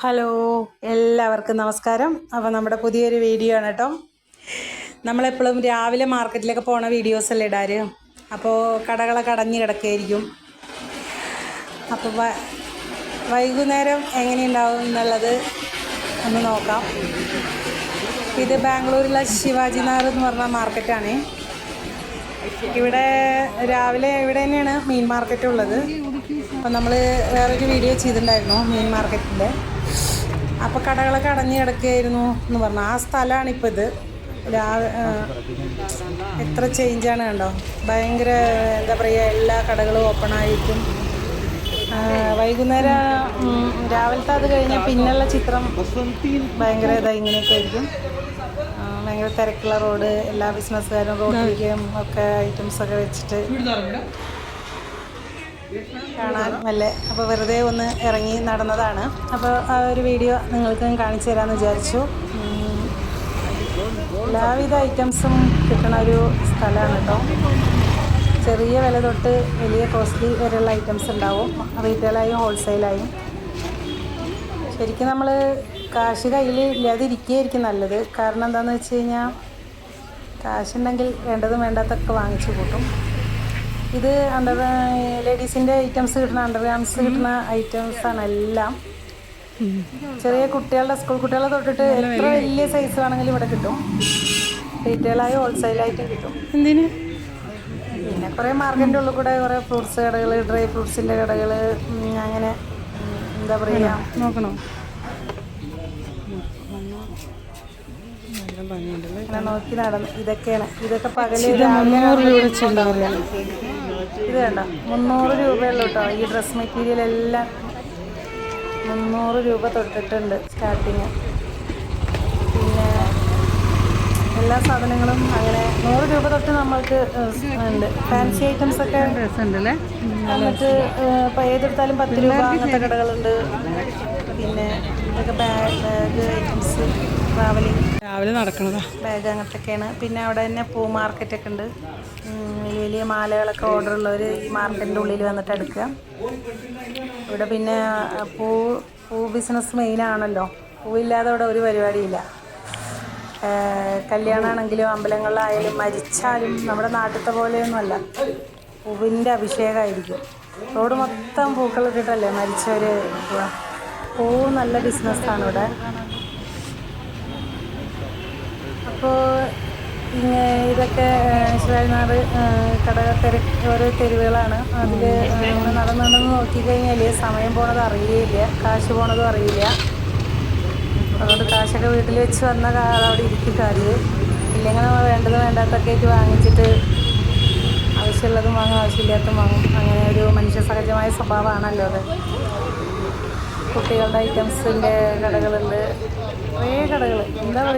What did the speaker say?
Hello എല്ലാവർക്കും നമസ്കാരം. അപ്പോൾ നമ്മുടെ പുതിയൊരു വീഡിയോ ആണ് കേട്ടോ. നമ്മളെപ്പോഴും രാവിലെ മാർക്കറ്റിലൊക്കെ പോണ വീഡിയോസ് അല്ലേ ഇടാറ്? അപ്പോൾ കടകളൊക്കെ അടഞ്ഞു കിടക്കുകയായിരിക്കും അപ്പോൾ വൈകുന്നേരം എങ്ങനെയുണ്ടാവും എന്നുള്ളത് ഒന്ന് നോക്കാം. ഇത് ബാംഗ്ലൂരിലെ ശിവാജി നഗർ എന്ന് പറഞ്ഞ മാർക്കറ്റാണ് ഇവിടെ രാവിലെ ഇവിടെ തന്നെയാണ് മീൻ മാർക്കറ്റ് ഉള്ളത്. അപ്പം നമ്മൾ വേറൊരു വീഡിയോ ചെയ്തിട്ടുണ്ടായിരുന്നു മീൻ മാർക്കറ്റിന്റെ അപ്പോൾ കടകളൊക്കെ അടഞ്ഞു കിടക്കുകയായിരുന്നു എന്ന് പറഞ്ഞു. ആ സ്ഥലമാണ് ഇപ്പോൾ ഇത്. എത്ര ചേഞ്ചാണ് കണ്ടോ? ഭയങ്കര എന്താ പറയുക എല്ലാ കടകളും ഓപ്പൺ ആയിരിക്കും. വൈകുന്നേരം രാവിലത്തെ അത് കഴിഞ്ഞാൽ പിന്നുള്ള ചിത്രം ഭയങ്കര ഇതാ ഇങ്ങനെയൊക്കെ ആയിരിക്കും. ഭയങ്കര തിരക്കുള്ള റോഡ് എല്ലാ ബിസിനസ്സുകാരും റോഡിലേക്കും ഒക്കെ ഐറ്റംസ് ഒക്കെ വെച്ചിട്ട് കാണാൻ നല്ല അപ്പോൾ വെറുതെ ഒന്ന് ഇറങ്ങി നടന്നതാണ്. അപ്പോൾ ആ ഒരു വീഡിയോ നിങ്ങൾക്ക് കാണിച്ചു തരാമെന്ന് വിചാരിച്ചു. എല്ലാവിധ ഐറ്റംസും കിട്ടുന്ന ഒരു സ്ഥലമാണ് കേട്ടോ. ചെറിയ വില തൊട്ട് വലിയ കോസ്റ്റ്ലി വരെയുള്ള ഐറ്റംസ് ഉണ്ടാവും. റീറ്റെയിലായും ഹോൾസെയിലായും ശരിക്കും നമ്മൾ കാശ് കയ്യിൽ ഇല്ലാതിരിക്കുകയായിരിക്കും നല്ലത്. കാരണം എന്താണെന്ന് വെച്ച് കഴിഞ്ഞാൽ കാശുണ്ടെങ്കിൽ വേണ്ടതും വേണ്ടാത്തൊക്കെ വാങ്ങിച്ചു കൂട്ടും. ഇത് അണ്ടർ ലേഡീസിന്റെ ഐറ്റംസ് കിട്ടുന്ന അണ്ടർ ഗാംസ് കിട്ടുന്ന ഐറ്റംസ് ആണ് എല്ലാം. ചെറിയ കുട്ടികളുടെ സ്കൂൾ കുട്ടികളെ തൊട്ടിട്ട് എത്ര വലിയ സൈസ് വേണമെങ്കിലും ഇവിടെ കിട്ടും. റീറ്റെയിലായി ഹോൾസെയിലായിട്ടും കിട്ടും. എന്തിന്? പിന്നെ കുറേ മാർക്കറ്റിന്റെ ഉള്ളിൽ കൂടെ കുറേ ഫ്രൂട്ട്സ് കടകൾ ഡ്രൈ ഫ്രൂട്ട്സിന്റെ കടകൾ അങ്ങനെ എന്താ പറയുക നോക്കണോ നോക്കി നടന്ന്. ഇതൊക്കെയാണ്. ഇതൊക്കെ പകൽ ഇത് മുന്നൂറ് രൂപ ചില്ലറില്ല ഇത് വേണ്ട മുന്നൂറ് രൂപയുള്ളൂ കേട്ടോ ഈ ഡ്രസ് മെറ്റീരിയൽ എല്ലാം മുന്നൂറ് രൂപ തൊട്ടിട്ടുണ്ട് സ്റ്റാർട്ടിങ് പിന്നെ എല്ലാ സാധനങ്ങളും അങ്ങനെ നൂറ് രൂപ തൊട്ട് നമ്മൾക്ക് ഉണ്ട്. ഫാൻസി ഐറ്റംസ് ഒക്കെ രസമുണ്ടല്ലേ എന്നിട്ട് ഇപ്പം ഏതെടുത്താലും പത്ത് രൂപ അങ്ങനത്തെ കടകളുണ്ട്. പിന്നെ ഇതൊക്കെ ബാഗ് ബാഗ് ഐറ്റംസ് ട്രാവലിംഗ് രാവിലെ നടക്കണതാ. ബാഗ് പിന്നെ അവിടെ തന്നെ പൂ മാർക്കറ്റൊക്കെ ഉണ്ട്. വലിയ വലിയ മാലകളൊക്കെ ഓർഡർ ഉള്ളവർ ഈ മാർക്കറ്റിന്റെ ഉള്ളിൽ വന്നിട്ട് എടുക്കുക. ഇവിടെ പിന്നെ പൂ പൂ ബിസിനസ് മെയിൻ മെയിനാണല്ലോ പൂവില്ലാതെ അവിടെ ഒരു പരിപാടിയില്ല. കല്യാണമാണെങ്കിലും അമ്പലങ്ങളിലായാലും മരിച്ചാലും നമ്മുടെ നാട്ടിലത്തെ പോലെയൊന്നുമല്ല. പൂവിന്റെ അഭിഷേകമായിരിക്കും. റോഡ് മൊത്തം പൂക്കളിട്ടിട്ടല്ലേ മരിച്ചവർ പൂ നല്ല ബിസിനസ്സാണ് ഇവിടെ. അപ്പോൾ ഇതൊക്കെ ശിവാജിനാട് കട തെരു ഓരോ തെരുവുകളാണ്. അതിൽ നടന്ന് നടന്ന് നോക്കിക്കഴിഞ്ഞാൽ സമയം പോണത് അറിയില്ല കാശ് പോണതും അറിയില്ല അതുകൊണ്ട് കാശൊക്കെ വീട്ടിൽ വെച്ച് വന്ന അവിടെ ഇരിക്കും കാര്യം ഇല്ലെങ്കിൽ നമ്മൾ വേണ്ടത് വേണ്ടാത്തൊക്കെ ആയിട്ട് വാങ്ങിച്ചിട്ട് ആവശ്യമുള്ളതും വാങ്ങും ആവശ്യമില്ലാത്തതും വാങ്ങും. അങ്ങനെ ഒരു മനുഷ്യ സഹജമായ സ്വഭാവമാണല്ലോ അത്. കുട്ടികളുടെ ഐറ്റംസിന്റെ കടകളുണ്ട്. കുറേ കടകൾ എന്താ പറയുക?